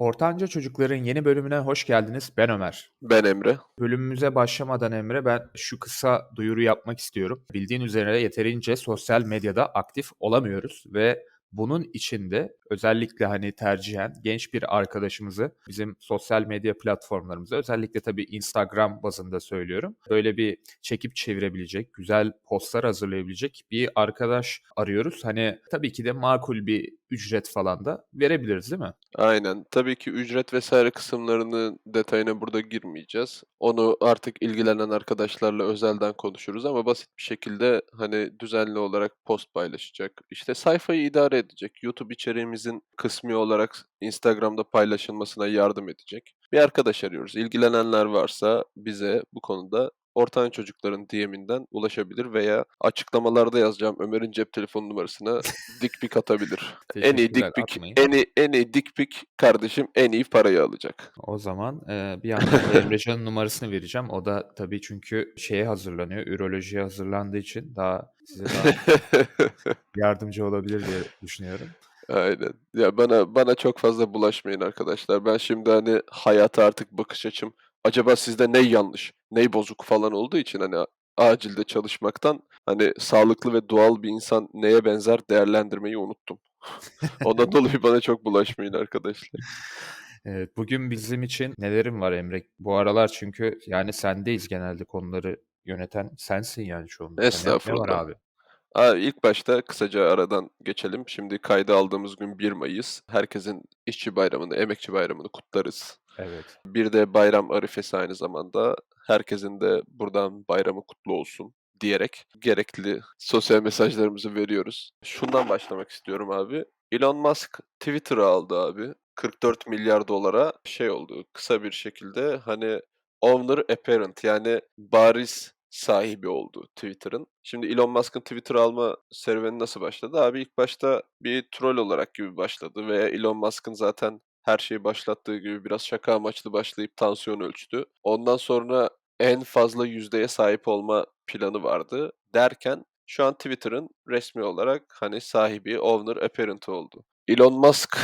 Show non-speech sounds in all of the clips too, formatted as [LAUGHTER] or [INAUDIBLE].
Ortanca Çocukların yeni bölümüne hoş geldiniz. Ben Ömer. Ben Emre. Bölümümüze başlamadan Emre ben şu kısa duyuru yapmak istiyorum. Bildiğin üzere yeterince sosyal medyada aktif olamıyoruz ve bunun içinde özellikle hani tercihen genç bir arkadaşımızı bizim sosyal medya platformlarımıza özellikle tabii Instagram bazında söylüyorum. Böyle bir çekip çevirebilecek, güzel postlar hazırlayabilecek bir arkadaş arıyoruz. Hani tabii ki de makul bir ücret falan da verebiliriz değil mi? Aynen. Tabii ki ücret vesaire kısımlarını detayına burada girmeyeceğiz. Onu artık ilgilenen arkadaşlarla özelden konuşuruz ama basit bir şekilde hani düzenli olarak post paylaşacak. İşte sayfayı idare edecek. YouTube içeriğimizin kısmi olarak Instagram'da paylaşılmasına yardım edecek. Bir arkadaş arıyoruz. İlgilenenler varsa bize bu konuda Ortan Çocukların DM'inden ulaşabilir veya açıklamalarda yazacağım Ömer'in cep telefon numarasına dik pik atabilir. [LAUGHS] en iyi dik pik, en iyi, en iyi dik pik kardeşim en iyi parayı alacak. O zaman e, bir yandan da Emrecan'ın numarasını vereceğim. O da tabii çünkü şeye hazırlanıyor, ürolojiye hazırlandığı için daha size daha [LAUGHS] yardımcı olabilir diye düşünüyorum. Aynen. Ya bana bana çok fazla bulaşmayın arkadaşlar. Ben şimdi hani hayata artık bakış açım acaba sizde ne yanlış, ne bozuk falan olduğu için hani acilde çalışmaktan hani sağlıklı ve doğal bir insan neye benzer değerlendirmeyi unuttum. [LAUGHS] Ondan [LAUGHS] dolayı bana çok bulaşmayın arkadaşlar. Evet, bugün bizim için nelerin var Emre? Bu aralar çünkü yani sendeyiz genelde konuları yöneten sensin yani çoğunlukla. Ne, ne var Estağfurullah. abi? Abi ilk başta kısaca aradan geçelim. Şimdi kayda aldığımız gün 1 Mayıs. Herkesin işçi bayramını, emekçi bayramını kutlarız. Evet. Bir de bayram arifesi aynı zamanda. Herkesin de buradan bayramı kutlu olsun diyerek gerekli sosyal mesajlarımızı veriyoruz. Şundan başlamak istiyorum abi. Elon Musk Twitter'ı aldı abi. 44 milyar dolara şey oldu kısa bir şekilde hani owner apparent yani bariz sahibi oldu Twitter'ın. Şimdi Elon Musk'ın Twitter alma serüveni nasıl başladı? Abi ilk başta bir troll olarak gibi başladı veya Elon Musk'ın zaten her şeyi başlattığı gibi biraz şaka amaçlı başlayıp tansiyon ölçtü. Ondan sonra en fazla yüzdeye sahip olma planı vardı derken şu an Twitter'ın resmi olarak hani sahibi, owner, apparent oldu. Elon Musk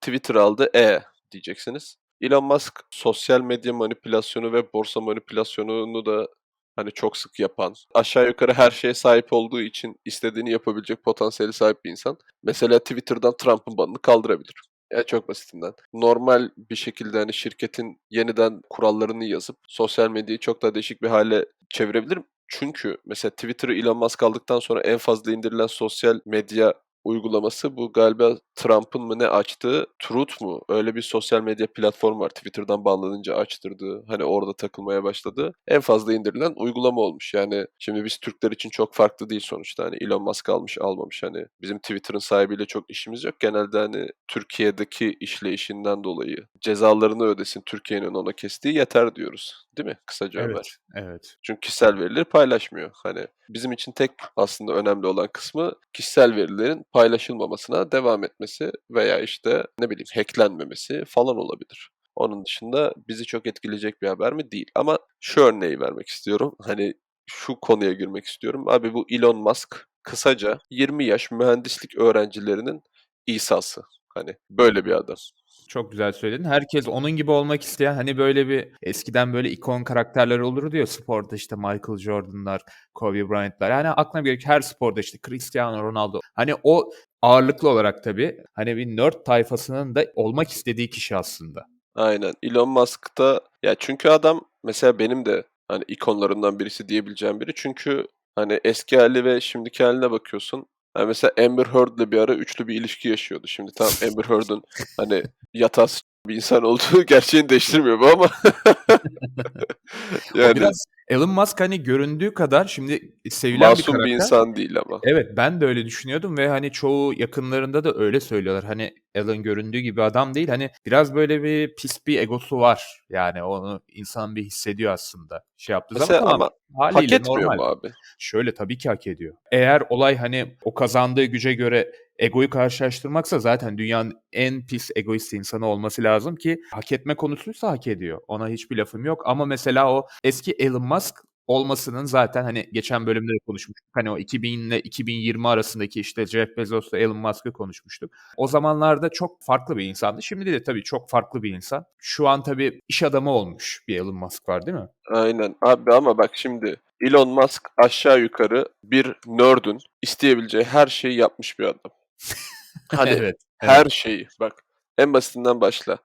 Twitter aldı, e diyeceksiniz. Elon Musk sosyal medya manipülasyonu ve borsa manipülasyonunu da hani çok sık yapan, aşağı yukarı her şeye sahip olduğu için istediğini yapabilecek potansiyeli sahip bir insan. Mesela Twitter'dan Trump'ın banını kaldırabilir. Ya çok basitinden. Normal bir şekilde hani şirketin yeniden kurallarını yazıp sosyal medyayı çok daha değişik bir hale çevirebilir. Çünkü mesela Twitter'ı Elon Musk aldıktan sonra en fazla indirilen sosyal medya uygulaması bu galiba Trump'ın mı ne açtığı Truth mu? Öyle bir sosyal medya platformu var. Twitter'dan bağlanınca açtırdığı, hani orada takılmaya başladı. En fazla indirilen uygulama olmuş. Yani şimdi biz Türkler için çok farklı değil sonuçta. Hani Elon Musk almış almamış. Hani bizim Twitter'ın sahibiyle çok işimiz yok. Genelde hani Türkiye'deki işleyişinden dolayı cezalarını ödesin Türkiye'nin ona kestiği yeter diyoruz. Değil mi? Kısaca. Evet, evet. Çünkü kişisel verileri paylaşmıyor. Hani bizim için tek aslında önemli olan kısmı kişisel verilerin paylaşılmamasına devam etmesi veya işte ne bileyim hacklenmemesi falan olabilir. Onun dışında bizi çok etkileyecek bir haber mi? Değil. Ama şu örneği vermek istiyorum. Hani şu konuya girmek istiyorum. Abi bu Elon Musk kısaca 20 yaş mühendislik öğrencilerinin İsa'sı. Hani böyle bir adam. Çok güzel söyledin. Herkes onun gibi olmak isteyen hani böyle bir eskiden böyle ikon karakterler olurdu ya sporda işte Michael Jordan'lar, Kobe Bryant'lar. Yani aklına gelir her sporda işte Cristiano Ronaldo. Hani o ağırlıklı olarak tabii hani bir nerd tayfasının da olmak istediği kişi aslında. Aynen. Elon Musk da ya çünkü adam mesela benim de hani ikonlarından birisi diyebileceğim biri. Çünkü hani eski hali ve şimdiki haline bakıyorsun. Yani mesela Amber Heard'le bir ara üçlü bir ilişki yaşıyordu. Şimdi tam [LAUGHS] Amber Heard'ın hani yatas bir insan olduğu [LAUGHS] gerçeğini değiştirmiyor bu ama. [LAUGHS] O yani biraz Elon Musk hani göründüğü kadar şimdi sevilen bir masum bir karakter. insan değil ama. Evet ben de öyle düşünüyordum ve hani çoğu yakınlarında da öyle söylüyorlar. Hani Alan göründüğü gibi adam değil. Hani biraz böyle bir pis bir egosu var. Yani onu insan bir hissediyor aslında. Şey yaptığı zaman Mesela tamam ama hak haliyle etmiyor normal. mu abi? Şöyle tabii ki hak ediyor. Eğer olay hani o kazandığı güce göre egoyu karşılaştırmaksa zaten dünyanın en pis egoist insanı olması lazım ki hak etme konusuysa hak ediyor. Ona hiçbir lafım yok ama mesela o eski Elon Musk olmasının zaten hani geçen bölümde de konuşmuştuk. Hani o 2000 ile 2020 arasındaki işte Jeff Bezos'la Elon Musk'ı konuşmuştuk. O zamanlarda çok farklı bir insandı. Şimdi de tabii çok farklı bir insan. Şu an tabii iş adamı olmuş bir Elon Musk var değil mi? Aynen abi ama bak şimdi Elon Musk aşağı yukarı bir nerd'ün isteyebileceği her şeyi yapmış bir adam. [LAUGHS] Hani evet. her şeyi bak en basitinden başla.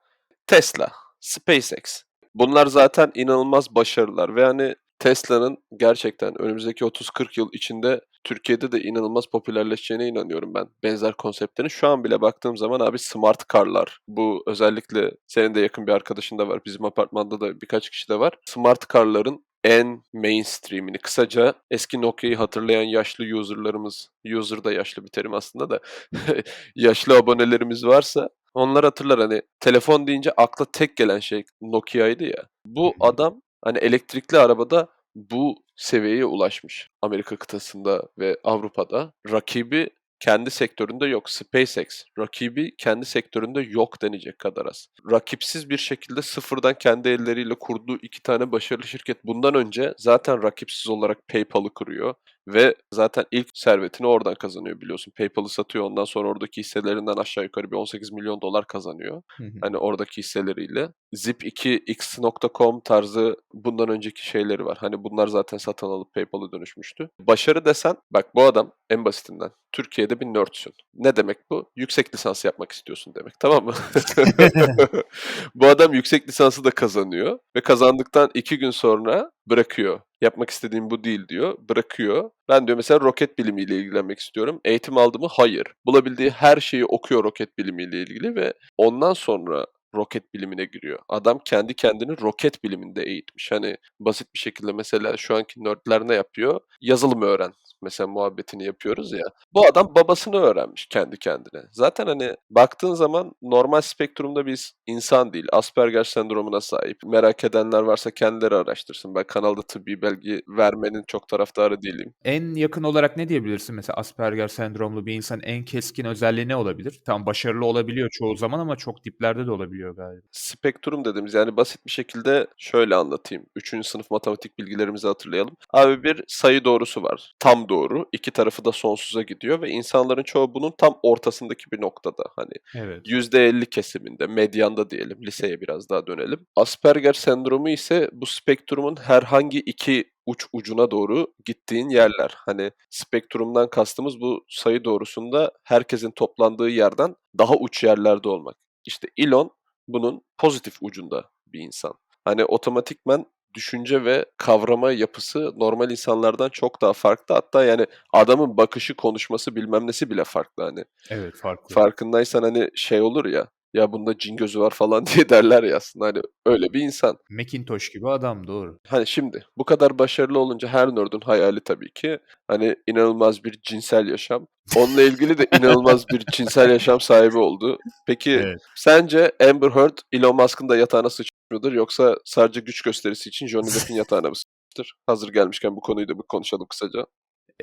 Tesla, SpaceX. Bunlar zaten inanılmaz başarılar ve hani Tesla'nın gerçekten önümüzdeki 30-40 yıl içinde Türkiye'de de inanılmaz popülerleşeceğine inanıyorum ben benzer konseptlerin. Şu an bile baktığım zaman abi smart car'lar bu özellikle senin de yakın bir arkadaşın da var bizim apartmanda da birkaç kişi de var. Smart car'ların en mainstream'ini kısaca eski Nokia'yı hatırlayan yaşlı user'larımız, user da yaşlı bir terim aslında da [LAUGHS] yaşlı abonelerimiz varsa onlar hatırlar hani telefon deyince akla tek gelen şey Nokia'ydı ya. Bu adam hani elektrikli arabada bu seviyeye ulaşmış. Amerika kıtasında ve Avrupa'da. Rakibi kendi sektöründe yok. SpaceX rakibi kendi sektöründe yok denecek kadar az. Rakipsiz bir şekilde sıfırdan kendi elleriyle kurduğu iki tane başarılı şirket. Bundan önce zaten rakipsiz olarak PayPal'ı kuruyor ve zaten ilk servetini oradan kazanıyor biliyorsun. PayPal'ı satıyor ondan sonra oradaki hisselerinden aşağı yukarı bir 18 milyon dolar kazanıyor. Hı hı. Hani oradaki hisseleriyle. Zip2x.com tarzı bundan önceki şeyleri var. Hani bunlar zaten satın alıp PayPal'a dönüşmüştü. Başarı desen bak bu adam en basitinden Türkiye'de bir nerd'sün. Ne demek bu? Yüksek lisans yapmak istiyorsun demek tamam mı? [LAUGHS] [LAUGHS] bu adam yüksek lisansı da kazanıyor ve kazandıktan iki gün sonra bırakıyor. Yapmak istediğim bu değil diyor. Bırakıyor. Ben diyor mesela roket bilimiyle ilgilenmek istiyorum. Eğitim aldı mı? Hayır. Bulabildiği her şeyi okuyor roket bilimiyle ilgili ve ondan sonra roket bilimine giriyor. Adam kendi kendini roket biliminde eğitmiş. Hani basit bir şekilde mesela şu anki nerdler ne yapıyor? Yazılım öğren. Mesela muhabbetini yapıyoruz ya. Bu adam babasını öğrenmiş kendi kendine. Zaten hani baktığın zaman normal spektrumda biz insan değil. Asperger sendromuna sahip. Merak edenler varsa kendileri araştırsın. Ben kanalda tıbbi belge vermenin çok taraftarı değilim. En yakın olarak ne diyebilirsin mesela Asperger sendromlu bir insan en keskin özelliği ne olabilir? Tam başarılı olabiliyor çoğu zaman ama çok diplerde de olabiliyor galiba. Spektrum dediğimiz yani basit bir şekilde şöyle anlatayım. Üçüncü sınıf matematik bilgilerimizi hatırlayalım. Abi bir sayı doğrusu var. Tam doğru. İki tarafı da sonsuza gidiyor ve insanların çoğu bunun tam ortasındaki bir noktada. Hani Evet. %50 kesiminde, medyanda diyelim. Liseye biraz daha dönelim. Asperger sendromu ise bu spektrumun herhangi iki uç ucuna doğru gittiğin yerler. Hani spektrumdan kastımız bu sayı doğrusunda herkesin toplandığı yerden daha uç yerlerde olmak. İşte Elon bunun pozitif ucunda bir insan. Hani otomatikmen düşünce ve kavrama yapısı normal insanlardan çok daha farklı. Hatta yani adamın bakışı, konuşması bilmem nesi bile farklı hani. Evet farklı. Farkındaysan hani şey olur ya, ya bunda cin gözü var [LAUGHS] falan diye derler ya aslında hani öyle bir insan. Macintosh gibi adam doğru. Hani şimdi bu kadar başarılı olunca her nerd'ün hayali tabii ki hani inanılmaz bir cinsel yaşam. Onunla ilgili de inanılmaz bir cinsel yaşam sahibi oldu. Peki [LAUGHS] Evet. sence Amber Heard Elon Musk'ın da yatağına sıçmış mıdır yoksa sadece güç gösterisi için Johnny [LAUGHS] Depp'in yatağına mı sıçmıştır? Hazır gelmişken bu konuyu da bir konuşalım kısaca.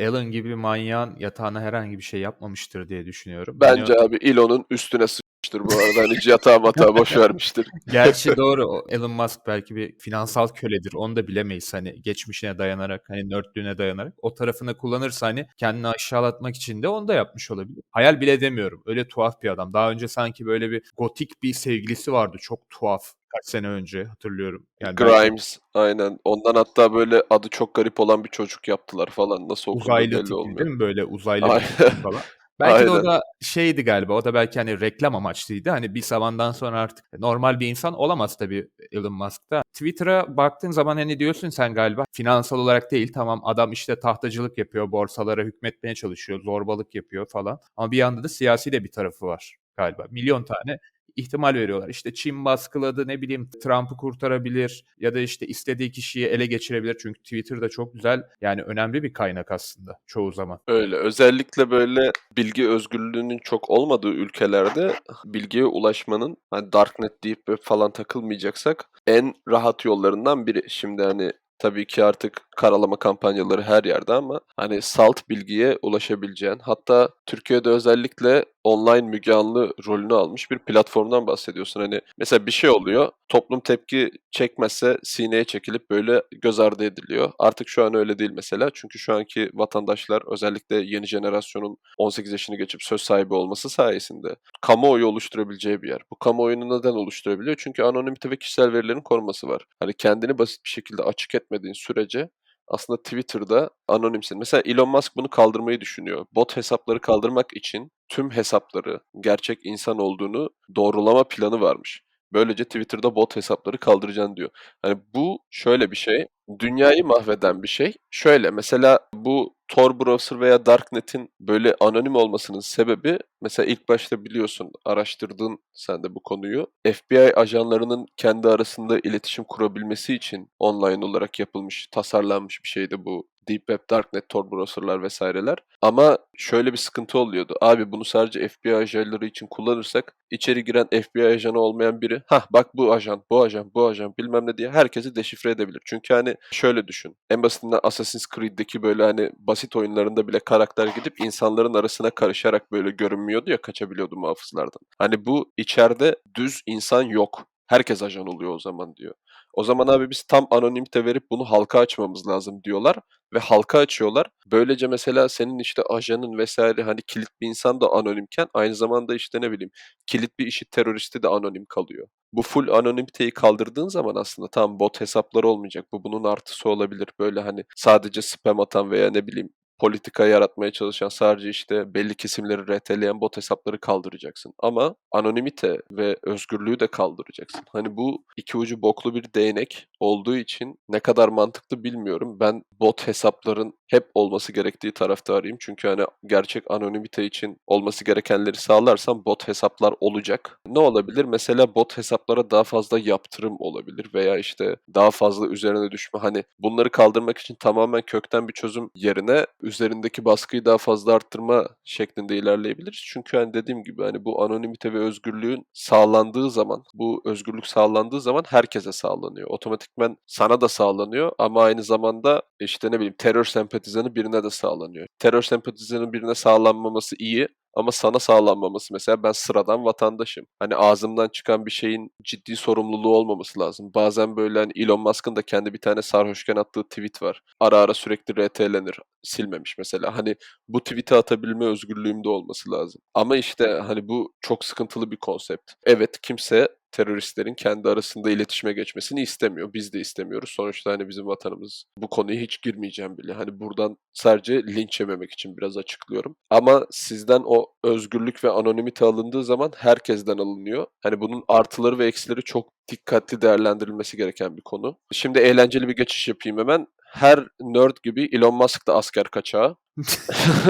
Alan gibi bir manyağın yatağına herhangi bir şey yapmamıştır diye düşünüyorum. Bence abi Elon'un üstüne sıçmıştır bu arada. Hani hiç yatağı matağı [LAUGHS] boş vermiştir. Gerçi [LAUGHS] doğru. Elon Musk belki bir finansal köledir. Onu da bilemeyiz. Hani geçmişine dayanarak, hani nerdlüğüne dayanarak. O tarafını kullanırsa hani kendini aşağılatmak için de onu da yapmış olabilir. Hayal bile edemiyorum. Öyle tuhaf bir adam. Daha önce sanki böyle bir gotik bir sevgilisi vardı. Çok tuhaf. Kaç sene önce hatırlıyorum. Yani belki Grimes aynen. Ondan hatta böyle adı çok garip olan bir çocuk yaptılar falan. Nasıl okunduğu uzaylı belli tipi olmuyor. değil mi böyle uzaylı Aynen. [LAUGHS] falan. Belki de o Aynen. da şeydi galiba. O da belki hani reklam amaçlıydı. Hani bir zamandan sonra artık normal bir insan olamaz tabii Elon Musk'ta. Twitter'a baktığın zaman hani diyorsun sen galiba finansal olarak değil. Tamam adam işte tahtacılık yapıyor, borsalara hükmetmeye çalışıyor, zorbalık yapıyor falan. Ama bir yanda da siyasi de bir tarafı var galiba. Milyon tane ihtimal veriyorlar. İşte Çin baskıladı ne bileyim Trump'ı kurtarabilir ya da işte istediği kişiyi ele geçirebilir. Çünkü Twitter'da çok güzel yani önemli bir kaynak aslında çoğu zaman. Öyle. Özellikle böyle bilgi özgürlüğünün çok olmadığı ülkelerde bilgiye ulaşmanın hani darknet deyip falan takılmayacaksak en rahat yollarından biri. Şimdi hani tabii ki artık karalama kampanyaları her yerde ama hani salt bilgiye ulaşabileceğin hatta Türkiye'de özellikle online Müge Anlı rolünü almış bir platformdan bahsediyorsun. Hani mesela bir şey oluyor, toplum tepki çekmezse sineye çekilip böyle göz ardı ediliyor. Artık şu an öyle değil mesela. Çünkü şu anki vatandaşlar özellikle yeni jenerasyonun 18 yaşını geçip söz sahibi olması sayesinde kamuoyu oluşturabileceği bir yer. Bu kamuoyunu neden oluşturabiliyor? Çünkü anonimite ve kişisel verilerin korunması var. Hani kendini basit bir şekilde açık etmediğin sürece aslında Twitter'da anonimsin. Mesela Elon Musk bunu kaldırmayı düşünüyor. Bot hesapları kaldırmak için tüm hesapları gerçek insan olduğunu doğrulama planı varmış. Böylece Twitter'da bot hesapları kaldıracaksın diyor. Hani bu şöyle bir şey, dünyayı mahveden bir şey. Şöyle mesela bu Tor browser veya Darknet'in böyle anonim olmasının sebebi mesela ilk başta biliyorsun araştırdın sen de bu konuyu. FBI ajanlarının kendi arasında iletişim kurabilmesi için online olarak yapılmış, tasarlanmış bir şeydi bu Deep Web, Darknet, Tor browserlar vesaireler. Ama şöyle bir sıkıntı oluyordu. Abi bunu sadece FBI ajanları için kullanırsak içeri giren FBI ajanı olmayan biri ha bak bu ajan, bu ajan, bu ajan bilmem ne diye herkesi deşifre edebilir. Çünkü hani şöyle düşün. En basitinden Assassin's Creed'deki böyle hani basit oyunlarında bile karakter gidip insanların arasına karışarak böyle görünmüyordu ya kaçabiliyordu muhafızlardan. Hani bu içeride düz insan yok. Herkes ajan oluyor o zaman diyor. O zaman abi biz tam anonimite verip bunu halka açmamız lazım diyorlar ve halka açıyorlar. Böylece mesela senin işte ajanın vesaire hani kilit bir insan da anonimken aynı zamanda işte ne bileyim kilit bir işi teröristi de anonim kalıyor. Bu full anonimiteyi kaldırdığın zaman aslında tam bot hesapları olmayacak. Bu bunun artısı olabilir. Böyle hani sadece spam atan veya ne bileyim politika yaratmaya çalışan sadece işte belli kesimleri reteleyen bot hesapları kaldıracaksın. Ama anonimite ve özgürlüğü de kaldıracaksın. Hani bu iki ucu boklu bir değnek olduğu için ne kadar mantıklı bilmiyorum. Ben bot hesapların hep olması gerektiği taraftarıyım. Çünkü hani gerçek anonimite için olması gerekenleri sağlarsam bot hesaplar olacak. Ne olabilir? Mesela bot hesaplara daha fazla yaptırım olabilir veya işte daha fazla üzerine düşme. Hani bunları kaldırmak için tamamen kökten bir çözüm yerine üzerindeki baskıyı daha fazla arttırma şeklinde ilerleyebiliriz. Çünkü hani dediğim gibi hani bu anonimite ve özgürlüğün sağlandığı zaman, bu özgürlük sağlandığı zaman herkese sağlanıyor. Otomatikmen sana da sağlanıyor ama aynı zamanda işte ne bileyim terör sempatizanı birine de sağlanıyor. Terör sempatizanı birine sağlanmaması iyi ama sana sağlanmaması mesela ben sıradan vatandaşım. Hani ağzımdan çıkan bir şeyin ciddi sorumluluğu olmaması lazım. Bazen böyle hani Elon Musk'ın da kendi bir tane sarhoşken attığı tweet var. Ara ara sürekli RT'lenir. Silmemiş mesela. Hani bu tweet'i atabilme özgürlüğüm de olması lazım. Ama işte hani bu çok sıkıntılı bir konsept. Evet kimse teröristlerin kendi arasında iletişime geçmesini istemiyor. Biz de istemiyoruz. Sonuçta hani bizim vatanımız bu konuya hiç girmeyeceğim bile. Hani buradan sadece linç yememek için biraz açıklıyorum. Ama sizden o özgürlük ve anonimite alındığı zaman herkesten alınıyor. Hani bunun artıları ve eksileri çok dikkatli değerlendirilmesi gereken bir konu. Şimdi eğlenceli bir geçiş yapayım hemen. Her nerd gibi Elon Musk da asker kaçağı. [LAUGHS]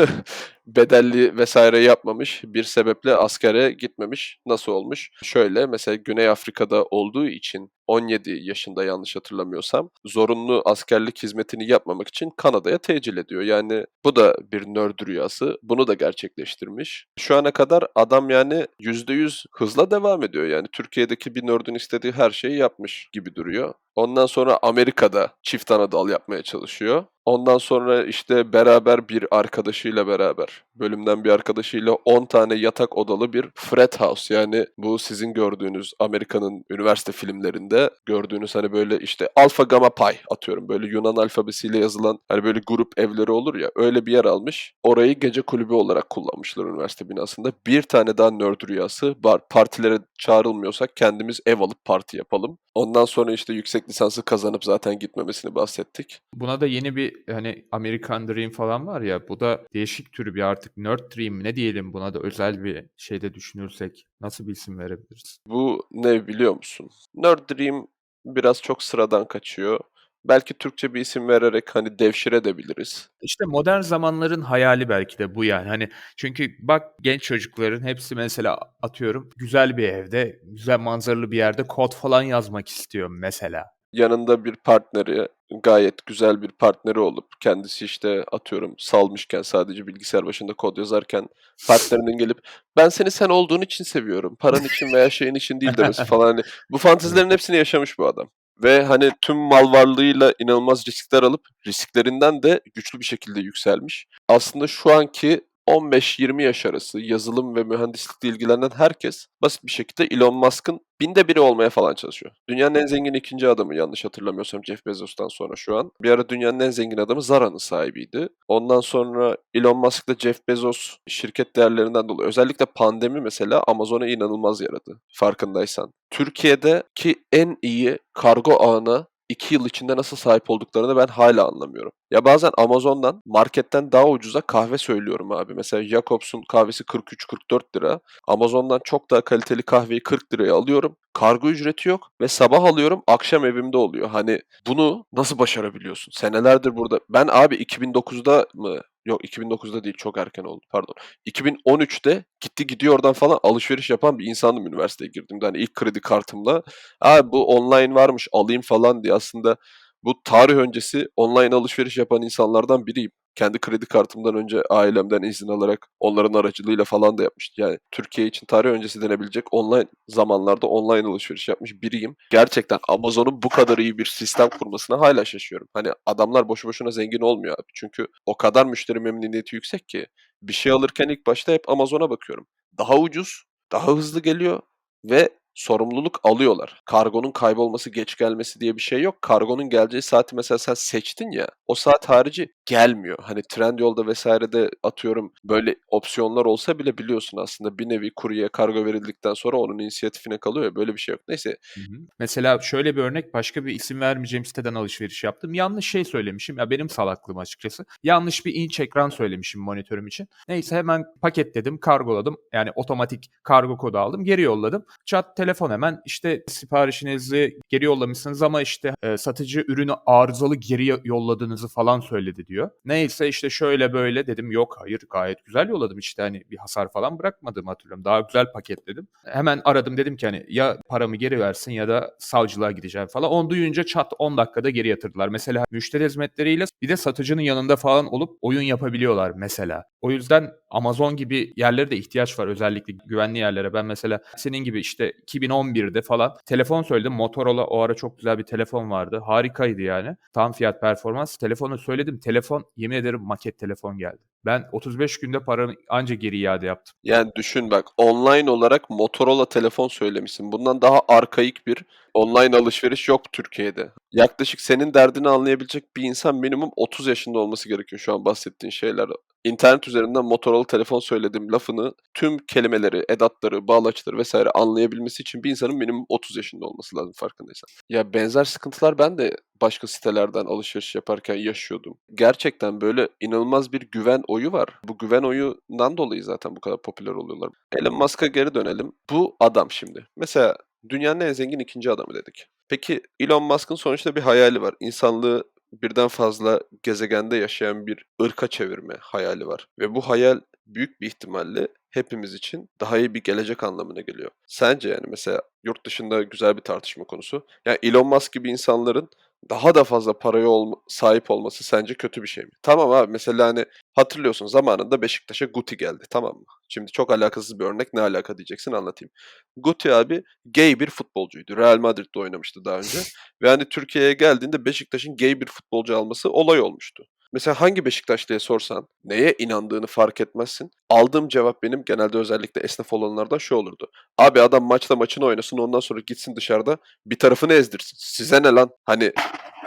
[LAUGHS] bedelli vesaire yapmamış. Bir sebeple askere gitmemiş. Nasıl olmuş? Şöyle mesela Güney Afrika'da olduğu için 17 yaşında yanlış hatırlamıyorsam zorunlu askerlik hizmetini yapmamak için Kanada'ya tecil ediyor. Yani bu da bir nerd rüyası. Bunu da gerçekleştirmiş. Şu ana kadar adam yani %100 hızla devam ediyor. Yani Türkiye'deki bir nerd'ün istediği her şeyi yapmış gibi duruyor. Ondan sonra Amerika'da çift anadal yapmaya çalışıyor. Ondan sonra işte beraber bir arkadaşıyla beraber, bölümden bir arkadaşıyla 10 tane yatak odalı bir frat house yani bu sizin gördüğünüz Amerika'nın üniversite filmlerinde gördüğünüz hani böyle işte alfa gamma pi atıyorum böyle Yunan alfabesiyle yazılan hani böyle grup evleri olur ya öyle bir yer almış. Orayı gece kulübü olarak kullanmışlar üniversite binasında. Bir tane daha nerd rüyası var. Partilere çağrılmıyorsak kendimiz ev alıp parti yapalım. Ondan sonra işte yüksek lisansı kazanıp zaten gitmemesini bahsettik. Buna da yeni bir hani American Dream falan var ya bu da değişik türü bir artık Nerd Dream ne diyelim buna da özel bir şeyde düşünürsek nasıl bir isim verebiliriz? Bu ne biliyor musun? Nerd Dream biraz çok sıradan kaçıyor. Belki Türkçe bir isim vererek hani devşirebiliriz. İşte modern zamanların hayali belki de bu yani. Hani çünkü bak genç çocukların hepsi mesela atıyorum güzel bir evde, güzel manzaralı bir yerde kod falan yazmak istiyor mesela. Yanında bir partneri, gayet güzel bir partneri olup kendisi işte atıyorum salmışken sadece bilgisayar başında kod yazarken partnerinin gelip ben seni sen olduğun için seviyorum. Paran için veya şeyin için değil demesi falan. Hani bu fantezilerin hepsini yaşamış bu adam. Ve hani tüm mal varlığıyla inanılmaz riskler alıp risklerinden de güçlü bir şekilde yükselmiş. Aslında şu anki 15-20 yaş arası yazılım ve mühendislikle ilgilenen herkes basit bir şekilde Elon Musk'ın binde biri olmaya falan çalışıyor. Dünyanın en zengin ikinci adamı yanlış hatırlamıyorsam Jeff Bezos'tan sonra şu an. Bir ara dünyanın en zengin adamı Zara'nın sahibiydi. Ondan sonra Elon Musk'la Jeff Bezos şirket değerlerinden dolayı özellikle pandemi mesela Amazon'a inanılmaz yaradı farkındaysan. Türkiye'deki en iyi kargo ağına 2 yıl içinde nasıl sahip olduklarını ben hala anlamıyorum. Ya bazen Amazon'dan marketten daha ucuza kahve söylüyorum abi. Mesela Jacobs'un kahvesi 43-44 lira. Amazon'dan çok daha kaliteli kahveyi 40 liraya alıyorum. Kargo ücreti yok ve sabah alıyorum akşam evimde oluyor. Hani bunu nasıl başarabiliyorsun? Senelerdir burada. Ben abi 2009'da mı? Yok 2009'da değil çok erken oldu pardon. 2013'te gitti gidiyor oradan falan alışveriş yapan bir insandım üniversiteye girdiğimde. Hani ilk kredi kartımla. Abi bu online varmış alayım falan diye aslında bu tarih öncesi online alışveriş yapan insanlardan biriyim. Kendi kredi kartımdan önce ailemden izin alarak onların aracılığıyla falan da yapmıştım. Yani Türkiye için tarih öncesi denebilecek online zamanlarda online alışveriş yapmış biriyim. Gerçekten Amazon'un bu kadar iyi bir sistem kurmasına hala şaşıyorum. Hani adamlar boşu boşuna zengin olmuyor abi. Çünkü o kadar müşteri memnuniyeti yüksek ki bir şey alırken ilk başta hep Amazon'a bakıyorum. Daha ucuz, daha hızlı geliyor ve sorumluluk alıyorlar. Kargonun kaybolması, geç gelmesi diye bir şey yok. Kargonun geleceği saati mesela sen seçtin ya, o saat harici gelmiyor. Hani Trendyol'da vesairede atıyorum böyle opsiyonlar olsa bile biliyorsun aslında bir nevi kuruya kargo verildikten sonra onun inisiyatifine kalıyor böyle bir şey yok. Neyse Hı hı. Mesela şöyle bir örnek başka bir isim vermeyeceğim siteden alışveriş yaptım. Yanlış şey söylemişim. Ya benim salaklığım açıkçası. Yanlış bir inç ekran söylemişim monitörüm için. Neyse hemen paketledim, kargoladım. Yani otomatik kargo kodu aldım, geri yolladım. Chat telefon hemen işte siparişinizi geri yollamışsınız ama işte e, satıcı ürünü arızalı geri yo- yolladığınızı falan söyledi diyor. Neyse işte şöyle böyle dedim. Yok hayır gayet güzel yolladım işte hani bir hasar falan bırakmadım hatırlıyorum. Daha güzel paketledim. Hemen aradım dedim ki hani ya paramı geri versin ya da savcılığa gideceğim falan. Onu duyunca çat 10 dakikada geri yatırdılar. Mesela müşteri hizmetleriyle bir de satıcının yanında falan olup oyun yapabiliyorlar mesela. O yüzden Amazon gibi yerlere de ihtiyaç var özellikle güvenli yerlere. Ben mesela senin gibi işte 2011'de falan telefon söyledim. Motorola o ara çok güzel bir telefon vardı. Harikaydı yani. Tam fiyat performans. Telefonu söyledim. Telefon yemin ederim maket telefon geldi. Ben 35 günde paramı anca geri iade yaptım. Yani düşün bak online olarak Motorola telefon söylemişsin. Bundan daha arkaik bir online alışveriş yok Türkiye'de. Yaklaşık senin derdini anlayabilecek bir insan minimum 30 yaşında olması gerekiyor şu an bahsettiğin şeyler. İnternet üzerinden Motorola telefon söyledim lafını tüm kelimeleri, edatları, bağlaçları vesaire anlayabilmesi için bir insanın minimum 30 yaşında olması lazım farkındaysan. Ya benzer sıkıntılar ben de başka sitelerden alışveriş yaparken yaşıyordum. Gerçekten böyle inanılmaz bir güven oyu var. Bu güven oyundan dolayı zaten bu kadar popüler oluyorlar. Elon Musk'a geri dönelim. Bu adam şimdi. Mesela dünyanın en zengin ikinci adamı dedik. Peki Elon Musk'ın sonuçta bir hayali var. İnsanlığı birden fazla gezegende yaşayan bir ırka çevirme hayali var. Ve bu hayal büyük bir ihtimalle hepimiz için daha iyi bir gelecek anlamına geliyor. Sence yani mesela yurt dışında güzel bir tartışma konusu. Yani Elon Musk gibi insanların daha da fazla paraya olma, sahip olması sence kötü bir şey mi? Tamam abi mesela hani hatırlıyorsun zamanında Beşiktaş'a Guti geldi tamam mı? Şimdi çok alakasız bir örnek ne alaka diyeceksin anlatayım. Guti abi gay bir futbolcuydu. Real Madrid'de oynamıştı daha önce. [LAUGHS] Ve hani Türkiye'ye geldiğinde Beşiktaş'ın gay bir futbolcu alması olay olmuştu. Mesela hangi Beşiktaşlı'ya sorsan neye inandığını fark etmezsin. Aldığım cevap benim genelde özellikle esnaf olanlardan şu olurdu. Abi adam maçta maçını oynasın ondan sonra gitsin dışarıda bir tarafını ezdirsin. Size ne lan? Hani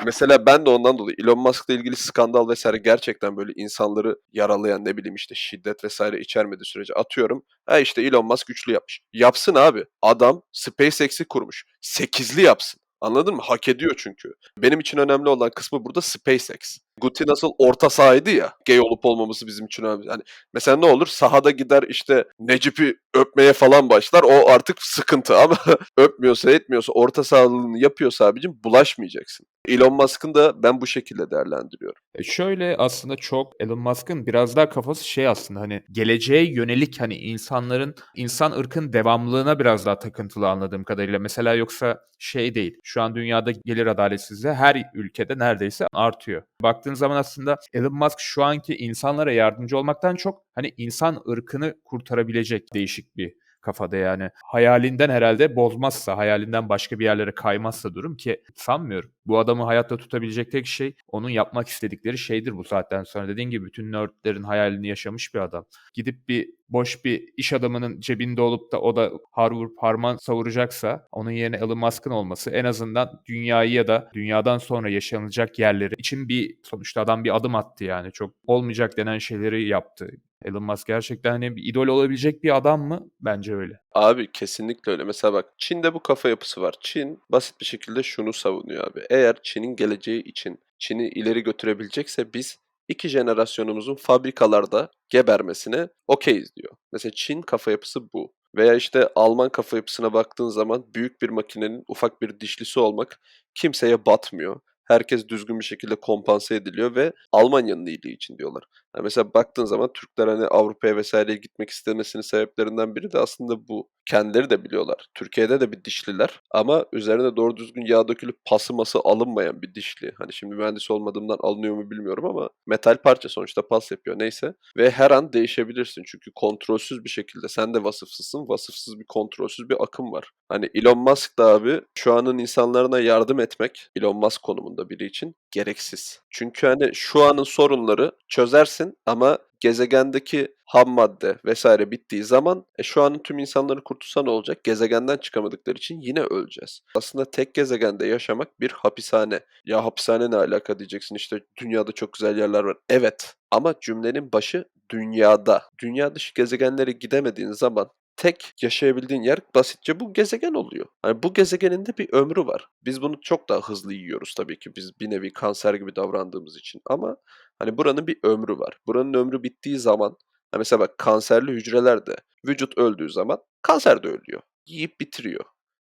mesela ben de ondan dolayı Elon Musk'la ilgili skandal vesaire gerçekten böyle insanları yaralayan ne bileyim işte şiddet vesaire içermediği sürece atıyorum. Ha işte Elon Musk güçlü yapmış. Yapsın abi. Adam SpaceX'i kurmuş. Sekizli yapsın. Anladın mı? Hak ediyor çünkü. Benim için önemli olan kısmı burada SpaceX. Guti nasıl orta sahaydı ya. Gay olup olmaması bizim için önemli. Yani mesela ne olur? Sahada gider işte Necip'i öpmeye falan başlar. O artık sıkıntı [LAUGHS] ama öpmüyorsa etmiyorsa orta sahalığını yapıyorsa abicim bulaşmayacaksın. Elon Musk'ın da ben bu şekilde değerlendiriyorum. E şöyle aslında çok Elon Musk'ın biraz daha kafası şey aslında hani geleceğe yönelik hani insanların insan ırkın devamlılığına biraz daha takıntılı anladığım kadarıyla. Mesela yoksa şey değil. Şu an dünyada gelir adaletsizliği her ülkede neredeyse artıyor. Baktığın zaman aslında Elon Musk şu anki insanlara yardımcı olmaktan çok hani insan ırkını kurtarabilecek değişik bir kafada yani. Hayalinden herhalde bozmazsa, hayalinden başka bir yerlere kaymazsa durum ki sanmıyorum. Bu adamı hayatta tutabilecek tek şey onun yapmak istedikleri şeydir bu saatten sonra. Dediğin gibi bütün nerdlerin hayalini yaşamış bir adam. Gidip bir boş bir iş adamının cebinde olup da o da Harvard parman savuracaksa onun yerine Elon Musk'ın olması en azından dünyayı ya da dünyadan sonra yaşanacak yerleri için bir sonuçta adam bir adım attı yani. Çok olmayacak denen şeyleri yaptı. Elon Musk gerçekten hani bir idol olabilecek bir adam mı? Bence öyle. Abi kesinlikle öyle. Mesela bak Çin'de bu kafa yapısı var. Çin basit bir şekilde şunu savunuyor abi. Eğer Çin'in geleceği için Çin'i ileri götürebilecekse biz iki jenerasyonumuzun fabrikalarda gebermesine okeyiz diyor. Mesela Çin kafa yapısı bu. Veya işte Alman kafa yapısına baktığın zaman büyük bir makinenin ufak bir dişlisi olmak kimseye batmıyor. Herkes düzgün bir şekilde kompanse ediliyor ve Almanya'nın iyiliği için diyorlar. Yani mesela baktığın zaman Türkler hani Avrupa'ya vesaireye gitmek istemesinin sebeplerinden biri de aslında bu. Kendileri de biliyorlar. Türkiye'de de bir dişliler ama üzerine doğru düzgün yağ dökülüp pası ması alınmayan bir dişli. Hani şimdi mühendis olmadığımdan alınıyor mu bilmiyorum ama metal parça sonuçta pas yapıyor neyse. Ve her an değişebilirsin çünkü kontrolsüz bir şekilde sen de vasıfsızsın. Vasıfsız bir kontrolsüz bir akım var. Hani Elon Musk da abi şu anın insanlarına yardım etmek Elon Musk konumunda biri için gereksiz. Çünkü hani şu anın sorunları çözersin ama gezegendeki ham madde vesaire bittiği zaman e, şu anın tüm insanları kurtulsa ne olacak? Gezegenden çıkamadıkları için yine öleceğiz. Aslında tek gezegende yaşamak bir hapishane. Ya hapishane ne alaka diyeceksin işte dünyada çok güzel yerler var. Evet ama cümlenin başı dünyada. Dünya dışı gezegenlere gidemediğin zaman tek yaşayabildiğin yer basitçe bu gezegen oluyor. Hani bu gezegenin de bir ömrü var. Biz bunu çok daha hızlı yiyoruz tabii ki biz bir nevi kanser gibi davrandığımız için ama hani buranın bir ömrü var. Buranın ömrü bittiği zaman mesela bak kanserli hücreler de vücut öldüğü zaman kanser de ölüyor. Yiyip bitiriyor.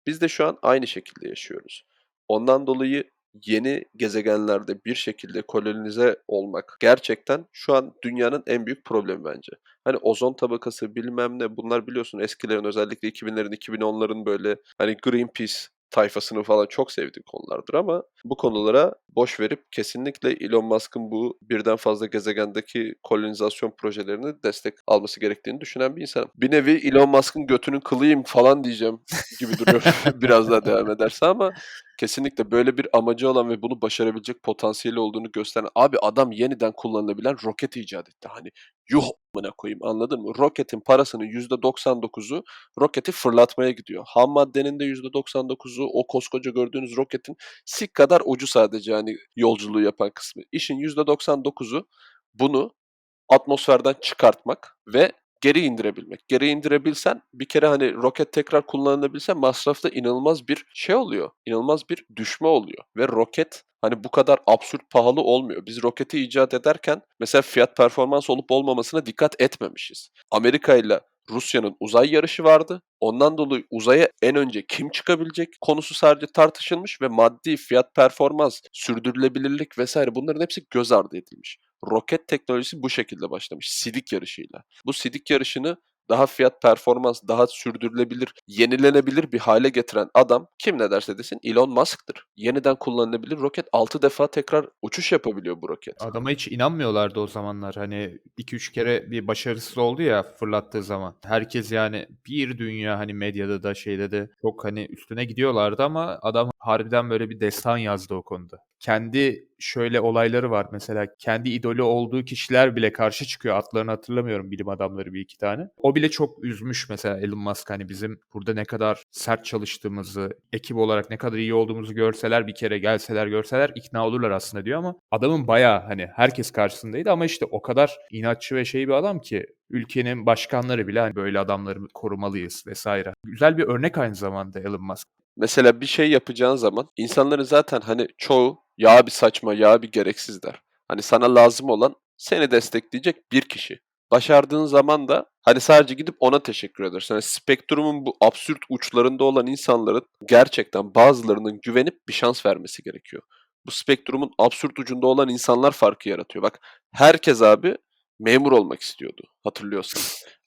Biz de şu an aynı şekilde yaşıyoruz. Ondan dolayı yeni gezegenlerde bir şekilde kolonize olmak gerçekten şu an dünyanın en büyük problemi bence. Hani ozon tabakası bilmem ne bunlar biliyorsun eskilerin özellikle 2000'lerin 2010'ların böyle hani Greenpeace tayfasını falan çok sevdiği konulardır ama bu konulara boş verip kesinlikle Elon Musk'ın bu birden fazla gezegendeki kolonizasyon projelerini destek alması gerektiğini düşünen bir insanım. Bir nevi Elon Musk'ın götünün kılıyım falan diyeceğim gibi duruyor [LAUGHS] [LAUGHS] biraz daha devam ederse ama kesinlikle böyle bir amacı olan ve bunu başarabilecek potansiyeli olduğunu gösteren abi adam yeniden kullanılabilen roket icat etti. Hani yuh amına koyayım anladın mı? Roketin parasının %99'u roketi fırlatmaya gidiyor. Ham maddenin de %99'u o koskoca gördüğünüz roketin sik kadar ucu sadece hani yolculuğu yapan kısmı. İşin %99'u bunu atmosferden çıkartmak ve geri indirebilmek. Geri indirebilsen bir kere hani roket tekrar kullanılabilse masrafta inanılmaz bir şey oluyor. İnanılmaz bir düşme oluyor. Ve roket hani bu kadar absürt pahalı olmuyor. Biz roketi icat ederken mesela fiyat performans olup olmamasına dikkat etmemişiz. Amerika ile Rusya'nın uzay yarışı vardı. Ondan dolayı uzaya en önce kim çıkabilecek konusu sadece tartışılmış ve maddi fiyat performans, sürdürülebilirlik vesaire bunların hepsi göz ardı edilmiş. Roket teknolojisi bu şekilde başlamış. Sidik yarışıyla. Bu sidik yarışını daha fiyat performans, daha sürdürülebilir, yenilenebilir bir hale getiren adam kim ne derse desin Elon Musk'tır. Yeniden kullanılabilir roket 6 defa tekrar uçuş yapabiliyor bu roket. Adama hiç inanmıyorlardı o zamanlar. Hani 2-3 kere bir başarısız oldu ya fırlattığı zaman. Herkes yani bir dünya hani medyada da şeyde de çok hani üstüne gidiyorlardı ama adam harbiden böyle bir destan yazdı o konuda. Kendi şöyle olayları var mesela kendi idolü olduğu kişiler bile karşı çıkıyor. Adlarını hatırlamıyorum bilim adamları bir iki tane. O bile çok üzmüş mesela Elon Musk hani bizim burada ne kadar sert çalıştığımızı, ekip olarak ne kadar iyi olduğumuzu görseler bir kere gelseler görseler ikna olurlar aslında diyor ama adamın bayağı hani herkes karşısındaydı ama işte o kadar inatçı ve şey bir adam ki ülkenin başkanları bile hani böyle adamları korumalıyız vesaire. Güzel bir örnek aynı zamanda Elon Musk. Mesela bir şey yapacağın zaman insanların zaten hani çoğu ya bir saçma ya bir gereksiz der. Hani sana lazım olan seni destekleyecek bir kişi. Başardığın zaman da hani sadece gidip ona teşekkür edersin. Yani spektrumun bu absürt uçlarında olan insanların gerçekten bazılarının güvenip bir şans vermesi gerekiyor. Bu spektrumun absürt ucunda olan insanlar farkı yaratıyor. Bak herkes abi memur olmak istiyordu hatırlıyorsan.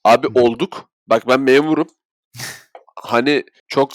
Abi olduk. Bak ben memurum. Hani çok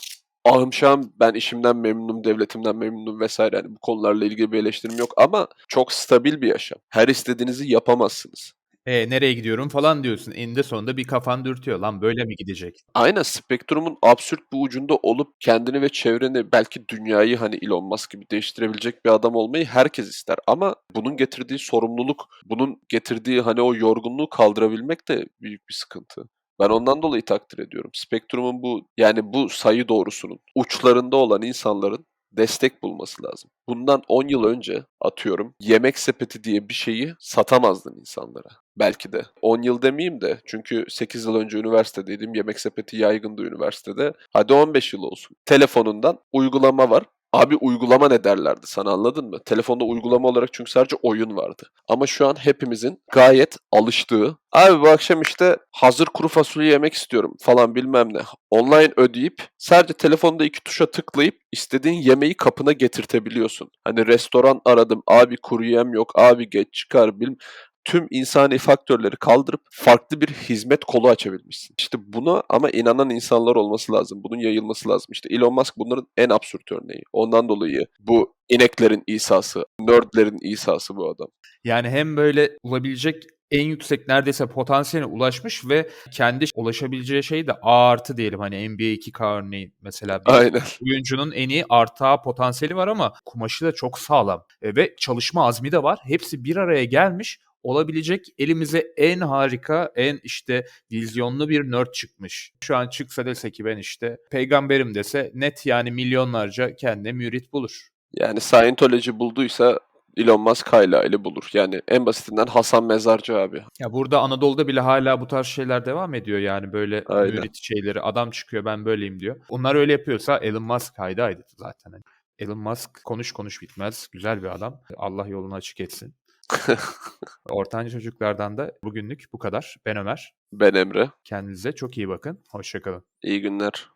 ahım şahım ben işimden memnunum, devletimden memnunum vesaire. Yani bu konularla ilgili bir eleştirim yok ama çok stabil bir yaşam. Her istediğinizi yapamazsınız. "E, nereye gidiyorum?" falan diyorsun. Eninde sonunda bir kafan dürtüyor. Lan böyle mi gidecek? Aynen, spektrumun absürt bir ucunda olup kendini ve çevreni, belki dünyayı, hani, Elon Musk gibi değiştirebilecek bir adam olmayı herkes ister ama bunun getirdiği sorumluluk, bunun getirdiği, hani, o yorgunluğu kaldırabilmek de büyük bir sıkıntı. Ben ondan dolayı takdir ediyorum. Spektrumun bu, yani, bu sayı doğrusunun uçlarında olan insanların destek bulması lazım. Bundan 10 yıl önce, atıyorum, Yemek Sepeti diye bir şeyi satamazdın insanlara. Belki de. 10 yıl demeyeyim de çünkü 8 yıl önce üniversitedeydim. Yemek Sepeti yaygındı üniversitede. Hadi 15 yıl olsun. Telefonundan uygulama var. Abi uygulama ne derlerdi sana anladın mı? Telefonda uygulama olarak çünkü sadece oyun vardı. Ama şu an hepimizin gayet alıştığı, abi bu akşam işte hazır kuru fasulye yemek istiyorum falan bilmem ne. Online ödeyip sadece telefonda iki tuşa tıklayıp istediğin yemeği kapına getirtebiliyorsun. Hani restoran aradım, abi kuru yem yok, abi geç çıkar bilmem tüm insani faktörleri kaldırıp farklı bir hizmet kolu açabilmişsin. İşte buna ama inanan insanlar olması lazım. Bunun yayılması lazım. İşte Elon Musk bunların en absürt örneği. Ondan dolayı bu ineklerin İsa'sı, nerdlerin İsa'sı bu adam. Yani hem böyle olabilecek en yüksek neredeyse potansiyeline ulaşmış ve kendi ulaşabileceği şey de A artı diyelim hani NBA 2K örneği mesela bir Aynen. oyuncunun en iyi artı A potansiyeli var ama kumaşı da çok sağlam E, ve çalışma azmi de var. Hepsi bir araya gelmiş olabilecek elimize en harika, en işte vizyonlu bir nerd çıkmış. Şu an çıksa dese ki ben işte peygamberim dese net yani milyonlarca kendine mürit bulur. Yani Scientology bulduysa Elon Musk hala ile bulur. Yani en basitinden Hasan Mezarcı abi. Ya burada Anadolu'da bile hala bu tarz şeyler devam ediyor yani böyle Aynen. mürit şeyleri. Adam çıkıyor ben böyleyim diyor. Onlar öyle yapıyorsa Elon Musk haydi haydi zaten. Hani Elon Musk konuş konuş bitmez. Güzel bir adam. Allah yolunu açık etsin. [LAUGHS] Ortanca çocuklardan da bugünlük bu kadar. Ben Ömer. Ben Emre. Kendinize çok iyi bakın. Hoşçakalın. İyi günler.